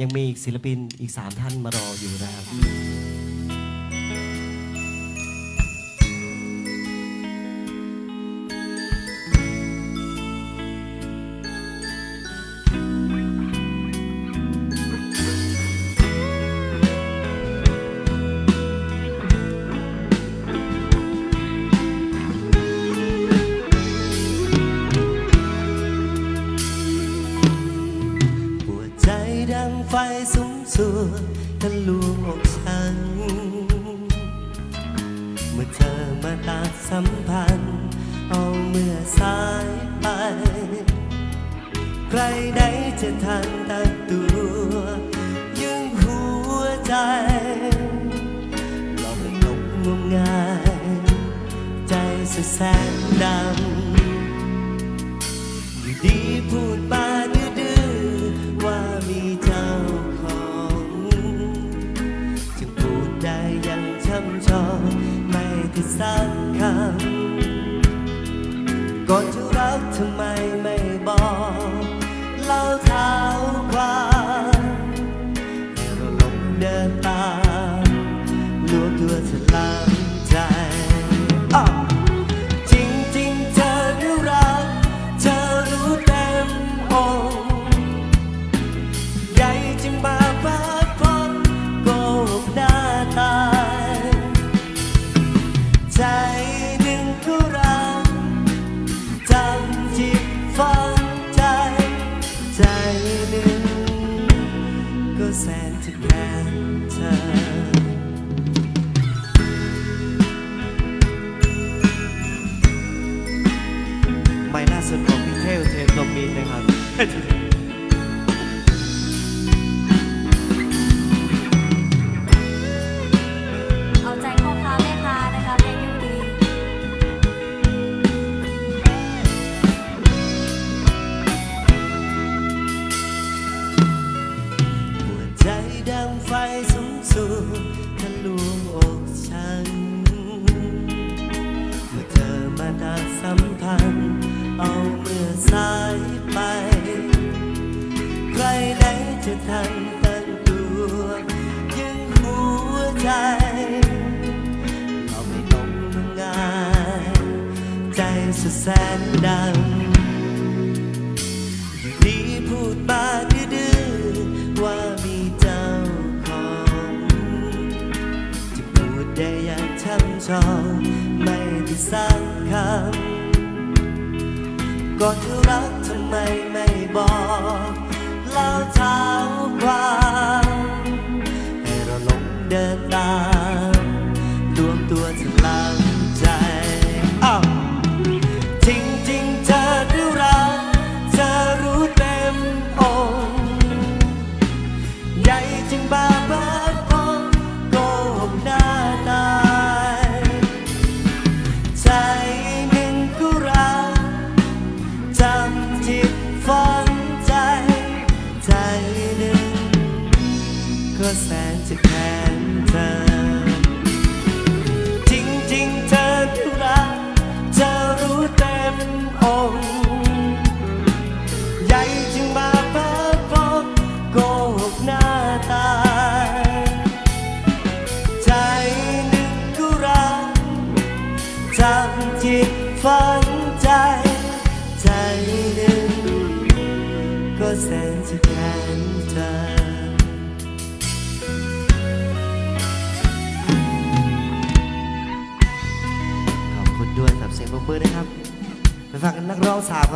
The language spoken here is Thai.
ยังมีอีกศิลปินอีก 3 ท่านมารออยู่นะครับ สูงสุดทะลวงอกฉัน เมื่อเธอมาตัดสัมพันธ์ เอาเมื่อสายไป ใครไหนจะทันตั้งตัวยังหัวใจหลอกหลงงมงาย ใจสุดแสนดำ ไแสนจะแค้นเธอไม่ล่าสุดของพี่เทลเทนโทมินนะครับ สูงสุดทะลวงอกฉัน เมื่อเธอมาตัดสัมพันธ์ เอาเมื่อสายไป ใครไหนจะทันตั้งตัวยังหัวใจ เราไม่ต้องมางายใจสุดแสนดำ ชอไม่ได้สักคำก่อนจะรักทำไมไม่บอกเล่าเท้าความให้เราหลงเดินตามรวมตัวเธอลามใจอ้าวจริงเธอรู้รักเธอรู้เต็มอกใหญ่จึงบ้า แสนจะแค้นเธอ จริงๆเธอรู้รักเธอรู้เต็มอกใหญ่จึงมาเปิดพบโกหกหน้าตา ใจหนึ่งก็รักจำจิตฝังใจ ใจหนึ่งก็แสนจะแค้นเธอ นะครับ ไปฟังกันนักร้องสาว